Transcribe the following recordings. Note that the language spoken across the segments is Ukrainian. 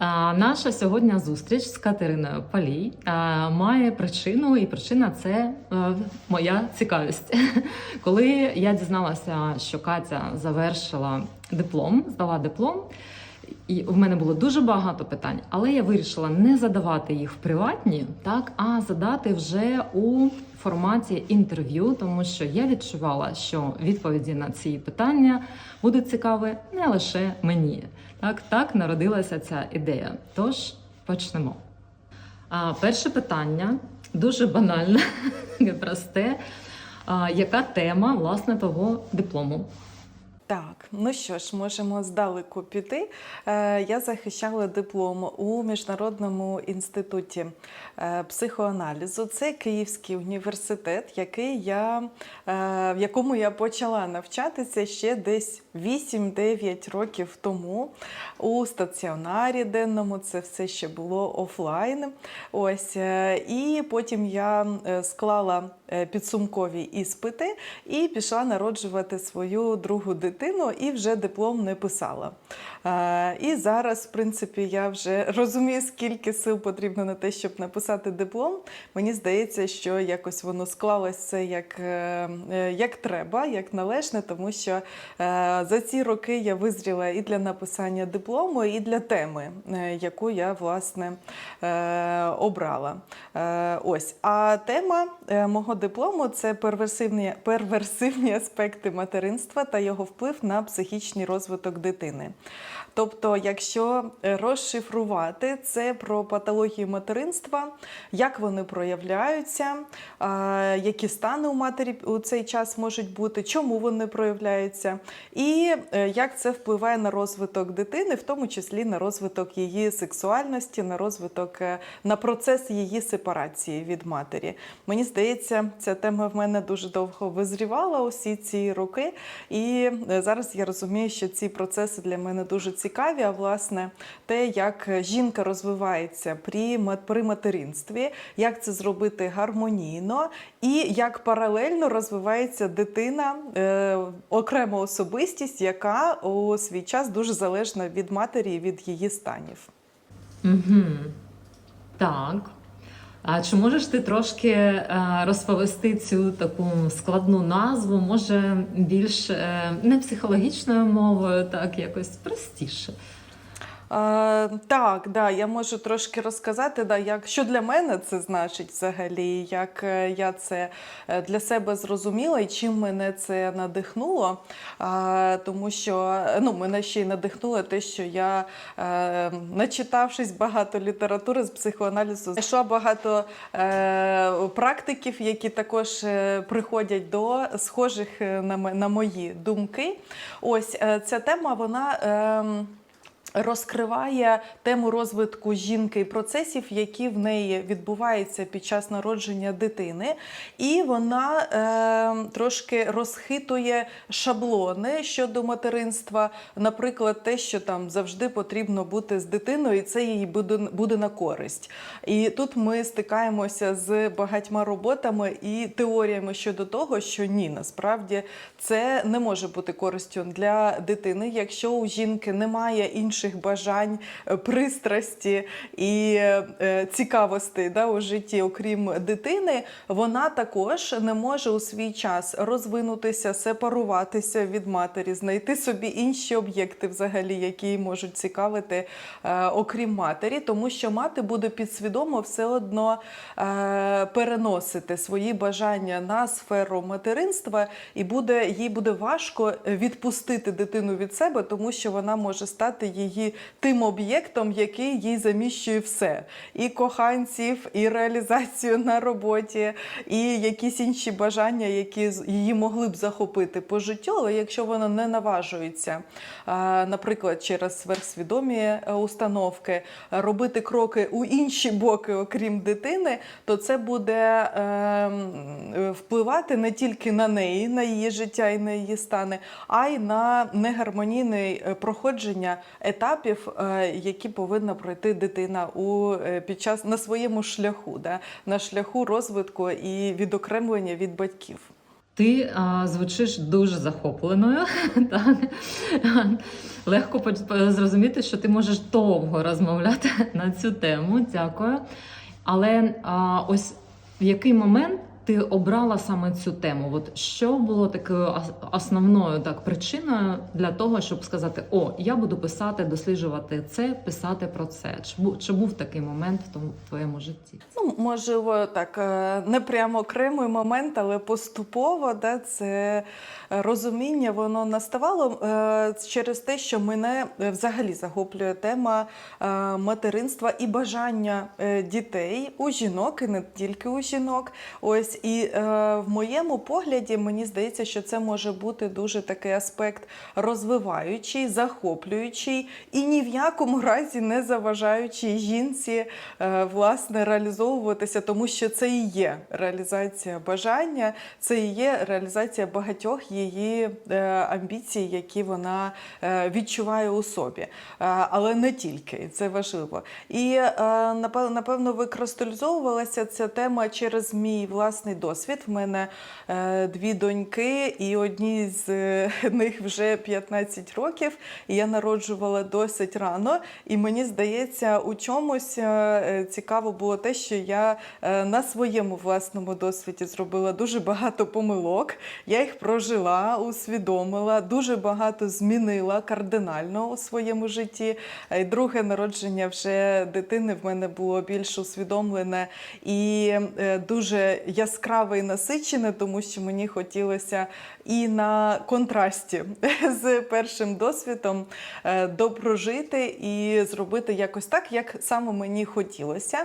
Наша сьогодні зустріч з Катериною Палій має причину, і причина це е, моя цікавість. Коли я дізналася, що Катя завершила диплом, здала диплом, і в мене було дуже багато питань, але я вирішила не задавати їх в приватні, так а задати вже у форматі інтерв'ю, тому що я відчувала, що відповіді на ці питання будуть цікаві не лише мені. Так, так народилася ця ідея. Тож почнемо. А, перше питання дуже банальне, просте. А, яка тема власне того диплому? Так, ну що ж, можемо здалеку піти. Е, Я захищала диплом у Міжнародному інституті е, психоаналізу. Це Київський університет, який я, е, в якому я почала навчатися ще десь 8-9 років тому у стаціонарі денному. Це все ще було офлайн. Ось і потім я склала підсумкові іспити і пішла народжувати свою другу дитину, і вже диплом не писала. Е, І зараз, в принципі, я вже розумію, скільки сил потрібно на те, щоб написати диплом. Мені здається, що якось воно склалось все як, е, е, як треба, як належне, тому що за ці роки я визріла і для написання диплому, і для теми, яку я власне обрала. Ось. А тема мого диплому це перверсивні, перверсивні аспекти материнства та його вплив на психічний розвиток дитини. Тобто, якщо е, розшифрувати це про патологію материнства, як вони проявляються, які стани у матері у цей час можуть бути, чому вони проявляються, і е, як це впливає на розвиток дитини, в тому числі на розвиток її сексуальності, на розвиток е, на процес її сепарації від матері. Мені здається, ця тема в мене дуже довго визрівала усі ці роки, і зараз я розумію, що ці процеси для мене дуже цікаві. А власне, те, як жінка розвивається при, при материнстві, як це зробити гармонійно, і як паралельно розвивається дитина, е, окрема особистість, яка у свій час дуже залежна від матері і від її станів. Угу. Так. А чи можеш ти трошки е, розповісти цю таку складну назву, може більш е, не психологічною мовою, так якось простіше? Е, так, да, я можу трошки розказати, да, як, що для мене це значить взагалі, як е, я це е, для себе зрозуміла і чим мене це надихнуло. Е, тому що ну, мене ще й надихнуло те, що я, е, начитавшись багато літератури з психоаналізу, знайшла багато е, практиків, які також е, приходять до схожих е, на, на мої думки. Ось е, ця тема, вона. ем, розкриває тему розвитку жінки і процесів, які в неї відбуваються під час народження дитини, і вона е, трошки розхитує шаблони щодо материнства. Наприклад, те, що там завжди потрібно бути з дитиною, і це їй буде, буде на користь. І тут ми стикаємося з багатьма роботами і теоріями щодо того, що ні, насправді це не може бути користю для дитини, якщо у жінки немає інших бажань, е, пристрасті і е, цікавостей да, у житті, окрім дитини, вона також не може у свій час розвинутися, сепаруватися від матері, знайти собі інші об'єкти, взагалі, які можуть цікавити, е, окрім матері, тому що мати буде підсвідомо все одно переносити свої бажання на сферу материнства, і буде їй буде важко відпустити дитину від себе, тому що вона може стати її тим об'єктом, який їй заміщує все: і коханців, і реалізацію на роботі, і якісь інші бажання, які її могли б захопити по життю. Але якщо вона не наважується, наприклад, через сверхсвідомі е, установки робити кроки у інші боки, окрім дитини, то це буде ем, впливати не тільки на неї, на її життя і на її стани, а й на негармонійне е, проходження етапів, е, які повинна пройти дитина у е, під час на своєму шляху, да, на шляху розвитку і відокремлення від батьків. Ти а, звучиш дуже захопленою. так? Легко зрозуміти, що ти можеш довго розмовляти на цю тему. Дякую. Але а, ось в який момент ти обрала саме цю тему? От що було такою основною так причиною для того, щоб сказати: О, я буду писати, досліджувати це, писати про це? Чи був, чи був такий момент в тому твоєму житті? Ну, можливо, так, е, не прямо окремий момент, але поступово да, це розуміння воно наставало е, через те, що мене е, взагалі захоплює тема материнства і бажання дітей у жінок, і не тільки у жінок. Ось і е, в моєму погляді мені здається, що це може бути дуже такий аспект розвиваючий, захоплюючий і ні в якому разі не заважаючий жінці е, власне реалізовуватися, тому що це і є реалізація бажання, це і є реалізація багатьох її е, амбіцій, які вона е, відчуває у собі. Е, Але не тільки, це важливо. І е, напев- напевно викристалізовувалася ця тема через мій власний досвід. В мене е, дві доньки, і одній з е, них вже 15 років. І я народжувала досить рано. І мені здається, у чомусь е, цікаво було те, що я на своєму власному досвіді зробила дуже багато помилок. Я їх прожила, усвідомила, дуже багато змінила кардинально у своєму житті. Е, Друге народження вже дитини в мене було більш усвідомлене і дуже яскраве і насичене, тому що мені хотілося і на контрасті з першим досвідом е, допрожити і зробити якось так, як саме мені хотілося.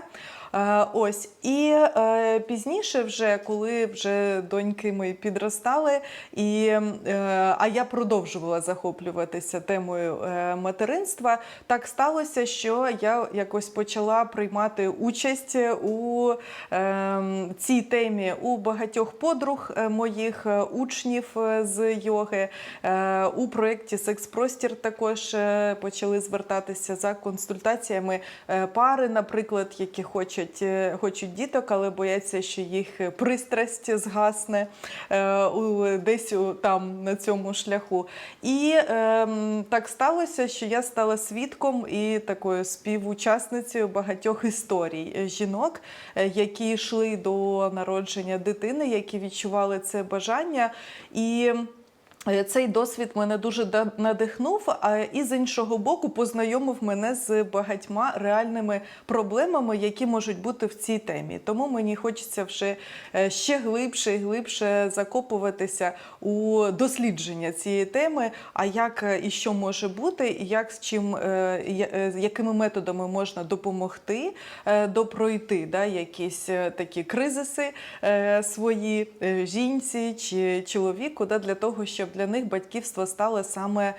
Е, Ось і е, пізніше, вже коли вже доньки мої підростали, і, е, а я продовжувала захоплюватися темою материнства, так сталося, що я якось почала приймати участь у е, цій темі у багатьох подруг моїх учнів з йоги. У проєкті Секс-Простір також почали звертатися за консультаціями пари, наприклад, які хочуть, е, хочуть діток, але бояться, що їх пристрасть згасне е, десь там на цьому шляху. І ем, так сталося, що я стала свідком і такою співучасницею багатьох історій е, жінок, які йшли до народження дитини, які відчували це бажання. І Цей досвід мене дуже надихнув, а і з іншого боку познайомив мене з багатьма реальними проблемами, які можуть бути в цій темі. Тому мені хочеться вже е, ще глибше і глибше закопуватися у дослідження цієї теми. А як е, і що може бути, і як з чим е, е, якими методами можна допомогти е, допройти да, якісь е, такі кризиси е, свої е, жінці чи чоловіку, да, для того, щоб для них батьківство стало саме е,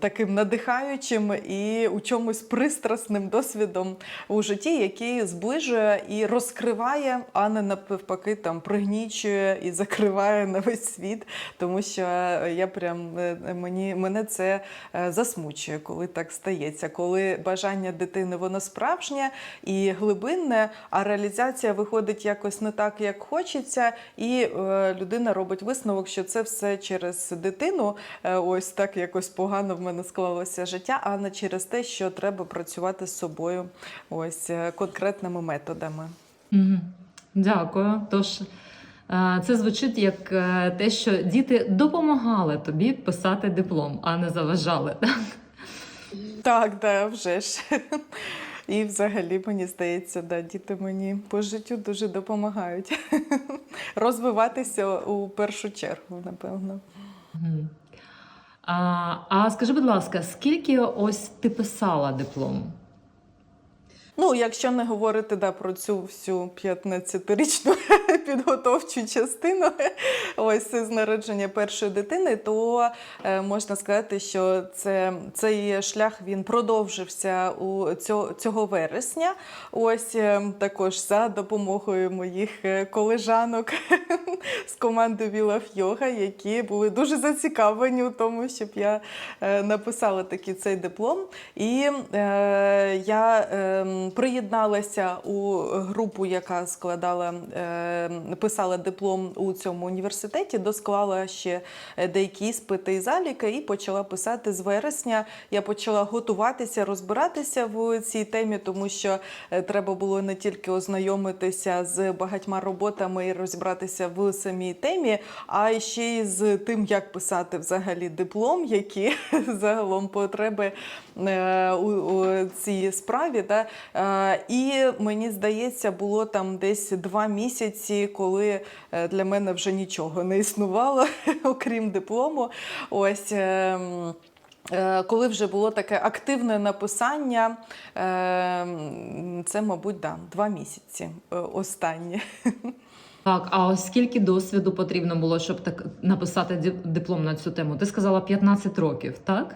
таким надихаючим і у чомусь пристрасним досвідом у житті, який зближує і розкриває, а не навпаки там пригнічує і закриває на весь світ. Тому що е, я прям е, мені мене це е, засмучує, коли так стається, коли бажання дитини воно справжнє і глибинне, а реалізація виходить якось не так, як хочеться, і людина робить висновок, що це все через дитину. е, ось так якось погано в мене склалося життя, а не через те, що треба працювати з собою ось е, конкретними методами. Дякую. Тож е, це звучить як те, що діти допомагали тобі писати диплом, а не заважали. так? Так, да, вже ж. І взагалі, мені здається, да, діти мені по життю дуже допомагають розвиватися у першу чергу, напевно. А, а скажи, будь ласка, скільки ось ти писала диплом? Ну, якщо не говорити да, про цю всю 15-річну підготовчу частину, ось з народження першої дитини, то е, можна сказати, що це, цей шлях він продовжився у цього, цього вересня. Ось е, також за допомогою моїх е, колежанок з команди Вілав Йога, які були дуже зацікавлені у тому, щоб я написала такий цей диплом. І е, я е, приєдналася у групу, яка складала е, писала диплом у цьому університеті, досклала ще е, деякі іспити і заліки, і почала писати з вересня. Я почала готуватися, розбиратися в цій темі, тому що е, треба було не тільки ознайомитися з багатьма роботами і розібратися в самій темі, а ще й з тим, як писати взагалі диплом, які загалом потреби е, у, цій справі. І мені здається, було там десь два місяці, коли е, для мене вже нічого не існувало, окрім диплому. Ось. ем, Е, Коли вже було таке активне написання, е, це, мабуть, да, два місяці е, останні. Так, а ось скільки досвіду потрібно було, щоб так написати диплом на цю тему? Ти сказала 15 років, так?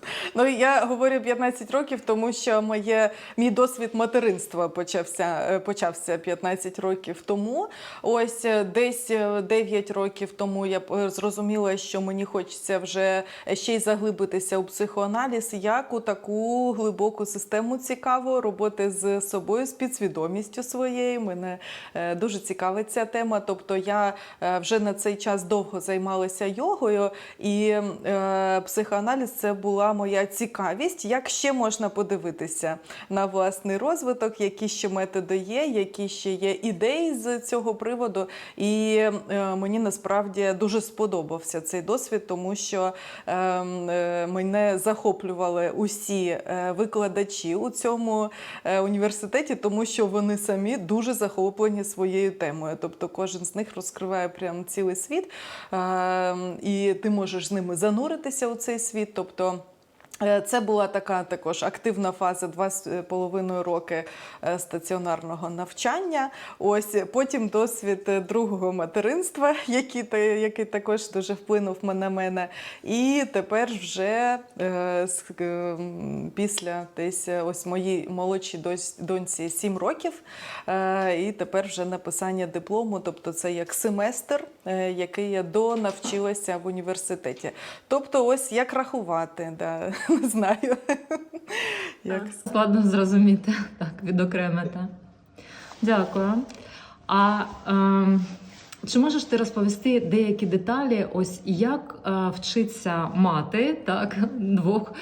Ну я говорю 15 років, тому що моє мій досвід материнства почався е, почався 15 років тому. Ось е, десь е, 9 років тому я е, зрозуміла, що мені хочеться вже ще й заглибитися у психоаналіз, як у таку глибоку систему цікаво роботи з собою, з підсвідомістю своєю. Мене е, дуже цікавить ця тема. Тобто я е, вже на цей час довго займалася йогою, і е, психоаналіз це була моя цікавість. Як ще можна подивитися на власний розвиток, які ще методи є, які ще є ідеї з цього приводу. І е, мені насправді дуже сподобався цей досвід, тому що е, е, мене захоплювали усі е, викладачі у цьому е, університеті, тому що вони самі дуже захоплені своєю темою. Тобто кожен з них розкриває прям цілий світ, е, і ти можеш з ними зануритися у цей світ. Тобто Це була така також активна фаза два з половиною роки е, стаціонарного навчання. Ось потім досвід е, другого материнства, який, який також дуже вплинув на мене. І тепер вже е, е, після десь е, ось моїй молодшій доньці 7 років. е, І тепер вже написання диплому, тобто це як семестр, е, який я донавчилася в університеті. Тобто, ось як рахувати, да, не знаю. Як... Складно зрозуміти, так, відокремити. Дякую. А ем, чи можеш ти розповісти деякі деталі, ось як е, вчиться мати так, двох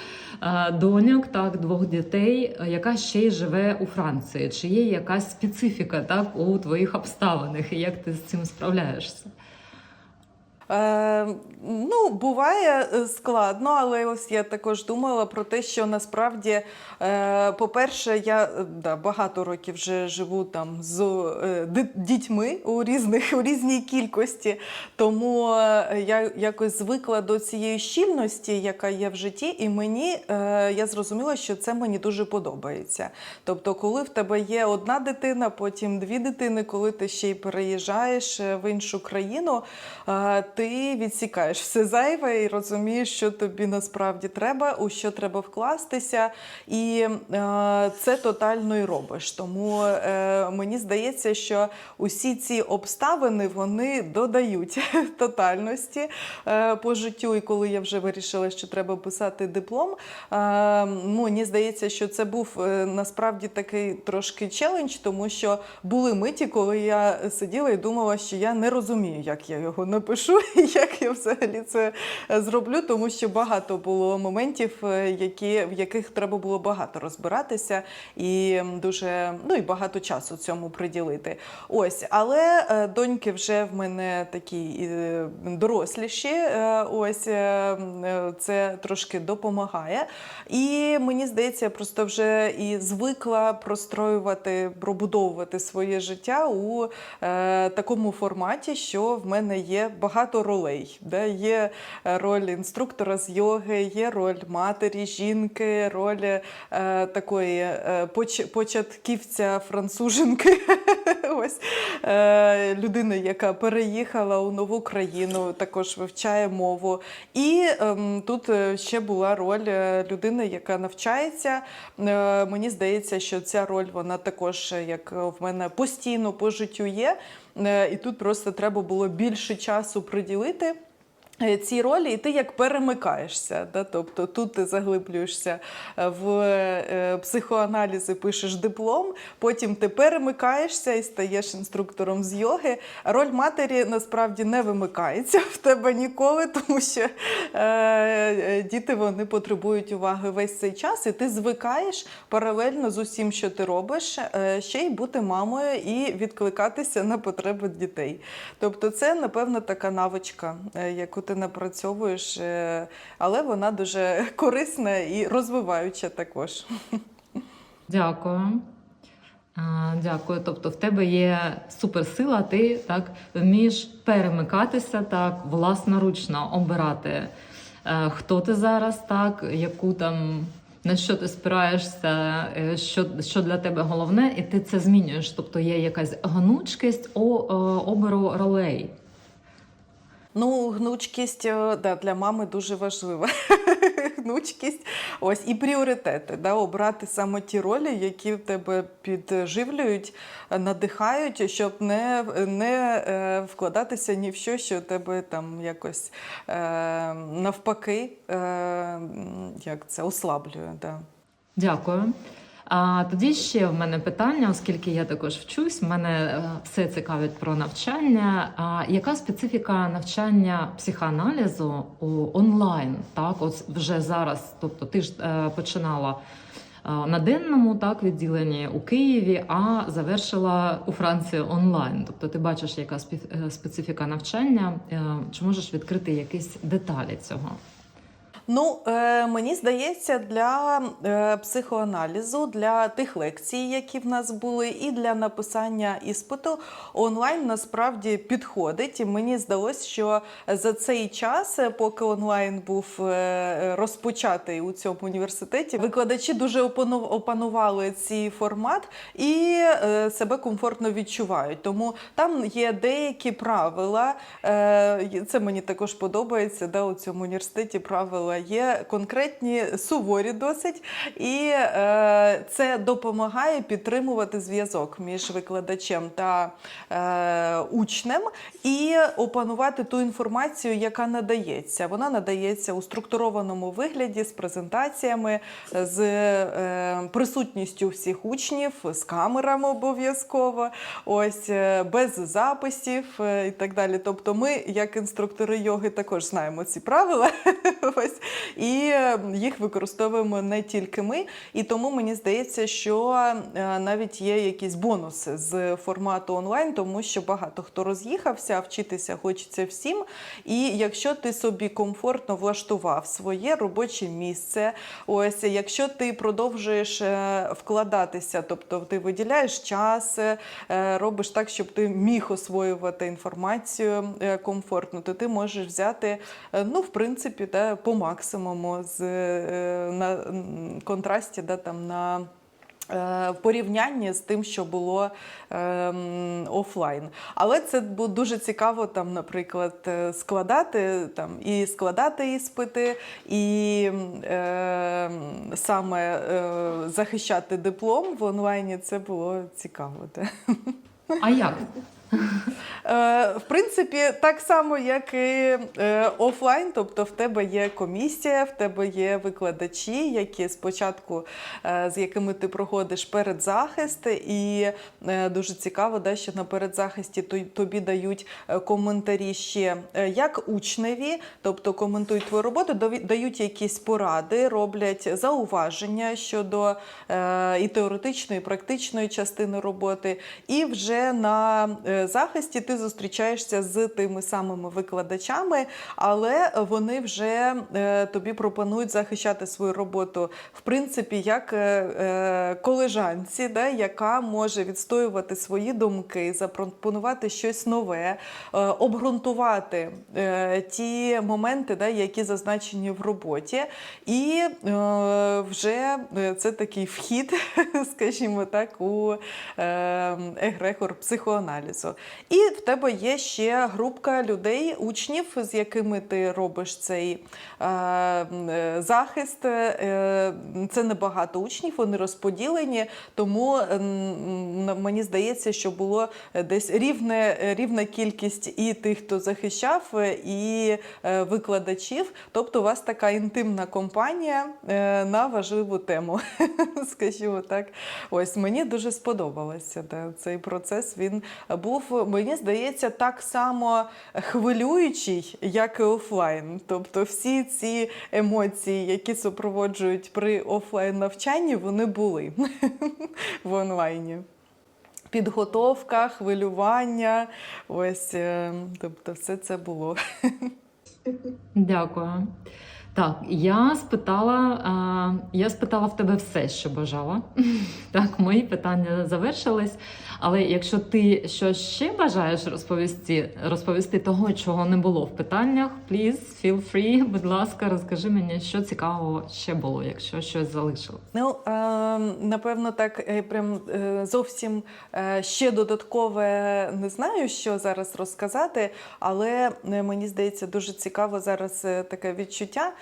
е, доньок, так, двох дітей, яка ще й живе у Франції? Чи є якась специфіка так, у твоїх обставинах, і як ти з цим справляєшся? Е, ну, буває е, складно, але ось я також думала про те, що насправді, е, по-перше, я е, да, багато років вже живу там з е, дітьми у різних у різній кількості. Тому е, я якось звикла до цієї щільності, яка є в житті, і мені е, я зрозуміла, що це мені дуже подобається. Тобто, коли в тебе є одна дитина, потім дві дитини, коли ти ще й переїжджаєш е, в іншу країну, е, ти відсікаєш все зайве і розумієш, що тобі насправді треба, у що треба вкластися, і е, це тотально і робиш. Тому е, мені здається, що усі ці обставини вони додають тотальності е, по життю. І коли я вже вирішила, що треба писати диплом, е, мені здається, що це був е, насправді такий трошки челендж, тому що були миті, коли я сиділа і думала, що я не розумію, як я його напишу як я взагалі це е, зроблю, тому що багато було моментів, е, які, в яких треба було багато розбиратися і дуже ну і багато часу цьому приділити. Ось, але е, доньки вже в мене такі доросліші. Ось це трошки допомагає. І мені здається, я просто вже і звикла простроювати, пробудовувати своє життя у такому форматі, що в мене є багато ролей. Де є е, роль інструктора з йоги, є роль матері, жінки, роль е, такої е, поч- початківця француженки. Ось е, людина, яка переїхала у нову країну, також вивчає мову. І е, тут ще була роль е, людини, яка навчається. Е, мені здається, що ця роль вона також, е, як в мене постійно по життю є. Е, і тут просто треба було більше часу приділити. Е, ці ролі, і ти як перемикаєшся. Да? Тобто тут ти заглиблюєшся е, в е, психоаналіз і пишеш диплом, потім ти перемикаєшся і стаєш інструктором з йоги. Роль матері насправді не вимикається в тебе ніколи, тому що е, діти вони потребують уваги весь цей час, і ти звикаєш паралельно з усім, що ти робиш, ще й бути мамою і відкликатися на потреби дітей. Тобто, це, напевно, така навичка, яку ти напрацьовуєш, е, але вона дуже корисна і розвиваюча також. Дякую. Дякую. Тобто, в тебе є суперсила, ти так вмієш перемикатися так, власноручно обирати, е, хто ти зараз, так, яку там. На що ти спираєшся, е, що, що для тебе головне, і ти це змінюєш. Тобто є якась гнучкість о, оберу ролей. Ну, гнучкість е, да, для мами дуже важлива. Гнучкість, ось і пріоритети. Да, обрати саме ті ролі, які в тебе підживлюють, надихають, щоб не, не е, вкладатися ні в що, що тебе там якось е, навпаки, е, як це ослаблює. Да. Дякую. А тоді ще в мене питання, оскільки я також вчусь, мене е, все цікавить про навчання. А яка специфіка навчання психоаналізу онлайн? Так, от вже зараз, тобто ти ж е, починала е, на денному так відділенні у Києві, а завершила у Франції онлайн. Тобто ти бачиш, яка спе- специфіка навчання? Чи можеш відкрити якісь деталі цього? Ну, е, мені здається, для е, психоаналізу, для тих лекцій, які в нас були, і для написання іспиту онлайн насправді підходить. І мені здалось, що за цей час, е, поки онлайн був е, розпочатий у цьому університеті, викладачі дуже опану- опанували цей формат і е, себе комфортно відчувають. Тому там є деякі правила. е, Це мені також подобається. Да, у цьому університеті правила є конкретні, суворі досить, і е, це допомагає підтримувати зв'язок між викладачем та е, учнем і опанувати ту інформацію, яка надається. Вона надається у структурованому вигляді з презентаціями, з е, присутністю всіх учнів, з камерами обов'язково, ось без записів і так далі. Тобто, ми, як інструктори йоги, також знаємо ці правила. Ось і е, їх використовуємо не тільки ми. І тому мені здається, що е, навіть є якісь бонуси з формату онлайн, тому що багато хто роз'їхався, вчитися хочеться всім. І якщо ти собі комфортно влаштував своє робоче місце, ось якщо ти продовжуєш е, вкладатися, тобто ти виділяєш час, робиш так, щоб ти міг освоювати інформацію комфортно, то ти можеш взяти, ну, в принципі, да, по максимуму з е, на контрасті да, там, на. е, В порівнянні з тим, що було ем, офлайн. Але це було дуже цікаво, там, наприклад, е, складати там, і складати іспити, і е, саме е, захищати диплом в онлайні. Це було цікаво. А як? Е, В принципі, так само, як і е, офлайн, тобто в тебе є комісія, в тебе є викладачі, які спочатку е, з якими ти проходиш передзахист, і дуже цікаво, да, що на передзахисті тобі дають коментарі ще як учневі, тобто коментують твою роботу, дають якісь поради, роблять зауваження щодо і теоретичної, і практичної частини роботи. І вже на захисті ти зустрічаєшся з тими самими викладачами, але вони вже е, тобі пропонують захищати свою роботу, в принципі, як е, е, колежанці, да, яка може відстоювати свої думки, запропонувати щось нове, обґрунтувати ті моменти, да, які зазначені в роботі. І вже це такий вхід, скажімо так, у егрегор психоаналізу. І в тебе є ще групка людей, учнів, з якими ти робиш цей е, е, захист. Е, це небагато учнів, вони розподілені, тому м, мені здається, що було десь рівне, рівна кількість і тих, хто захищав, і е, викладачів. Тобто, у вас така інтимна компанія е, на важливу тему, скажімо так. Ось мені дуже сподобалося да, цей процес. Він був, мені здається, так само хвилюючий, як і офлайн. Тобто, всі ці емоції, які супроводжують при офлайн навчанні, вони були в онлайні. Підготовка, хвилювання, ось, е, тобто, все це було. Дякую. Так, я спитала, а, я спитала в тебе все, що бажала. Так, мої питання завершились. Але якщо ти щось ще бажаєш розповісти, розповісти того, чого не було в питаннях, please, feel free, будь ласка, розкажи мені, що цікавого ще було, якщо щось залишилось. Ну, напевно, так е, прям е, зовсім е, ще додаткове не знаю, що зараз розказати, але мені здається, дуже цікаво зараз таке відчуття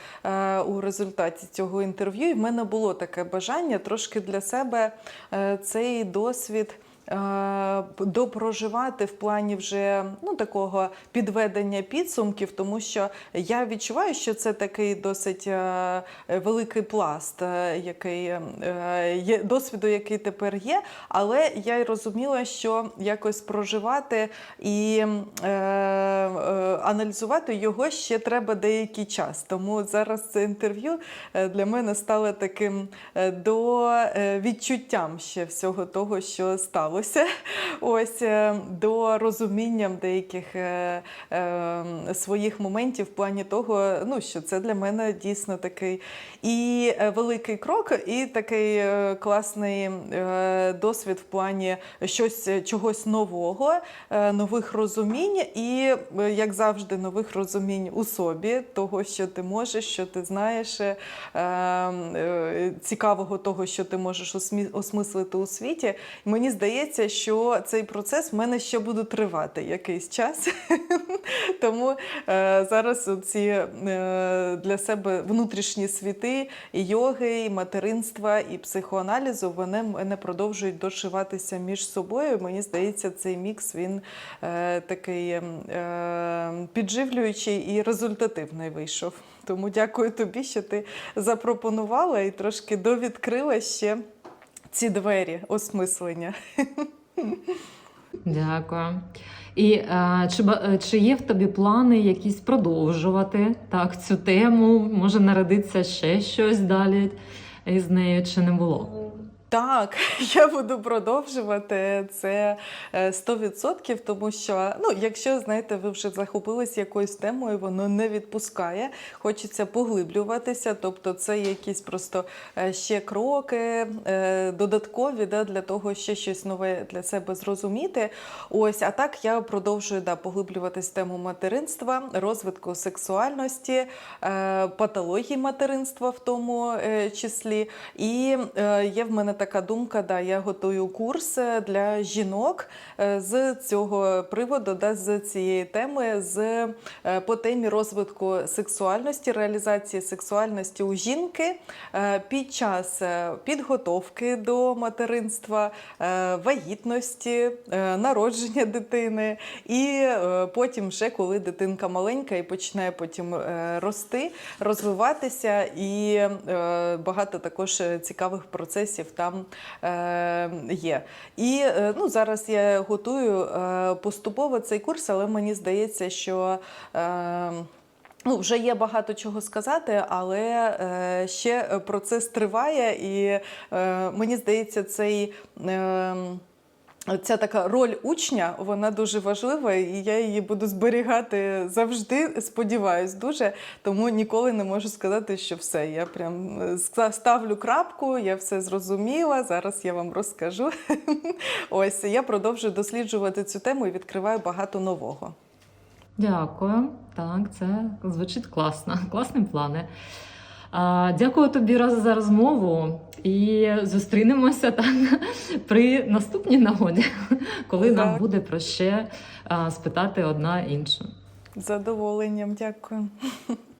у результаті цього інтерв'ю. І в мене було таке бажання трошки для себе е, цей досвід. Е, Допроживати в плані вже ну такого підведення підсумків, тому що я відчуваю, що це такий досить е, великий пласт, е, який є досвіду, який тепер є. Але я й розуміла, що якось проживати і аналізувати його ще треба деякий час. Тому зараз це інтерв'ю для мене стало таким до відчуттям ще всього того, що сталося. Ось е, до розумінням деяких е, е, своїх моментів в плані того, ну що це для мене дійсно такий і е, великий крок, і такий е, класний е, досвід в плані щось чогось нового, е, нових розумінь, і як завжди, нових розумінь у собі, того, що ти можеш, що ти знаєш, е, е, цікавого того, що ти можеш осмислити у світі. Мені здається, що цей процес в мене ще буде тривати якийсь час. Тому е, зараз ці е, для себе внутрішні світи і йоги, і материнства, і психоаналізу вони мене продовжують дошиватися між собою. Мені здається, цей мікс він е, такий е, підживлюючий і результативний вийшов. Тому дякую тобі, що ти запропонувала і трошки довідкрила ще ці двері осмислення. Дякую. І е, чи, е, чи є в тобі плани якісь продовжувати так, цю тему? Може народиться ще щось далі із нею, чи не було? Так, я буду продовжувати це е, 100%, тому що, ну, якщо знаєте, ви вже захопились якоюсь темою, воно не відпускає. Хочеться поглиблюватися, тобто це якісь просто е, ще кроки е, додаткові да, для того, ще щось нове для себе зрозуміти. Ось, а так я продовжую да, поглиблюватись в тему материнства, розвитку сексуальності, е, патології материнства в тому е, числі. І е, є в мене така думка, да, я готую курс для жінок е, з цього приводу, да, з цієї теми, з, е, по темі розвитку сексуальності, реалізації сексуальності у жінки е, під час підготовки до материнства, вагітності, народження дитини, і потім, вже коли дитинка маленька і починає потім рости, розвиватися, і багато також цікавих процесів там е, є. І е, ну, зараз я готую е, поступово цей курс, але мені здається, що. Ну, вже є багато чого сказати, але е, ще процес триває, і е, мені здається, цей. Е, Ця така роль учня, вона дуже важлива, і я її буду зберігати завжди. Сподіваюсь, дуже. Тому ніколи не можу сказати, що все. Я прям е, ставлю крапку, я все зрозуміла. Зараз я вам розкажу. Ось я продовжую досліджувати цю тему і відкриваю багато нового. Дякую. Так, це звучить класно. Класні плани. Дякую тобі раз за розмову і зустрінемося так при наступній нагоді, коли нам буде про ще спитати одна іншу. Задоволенням, дякую.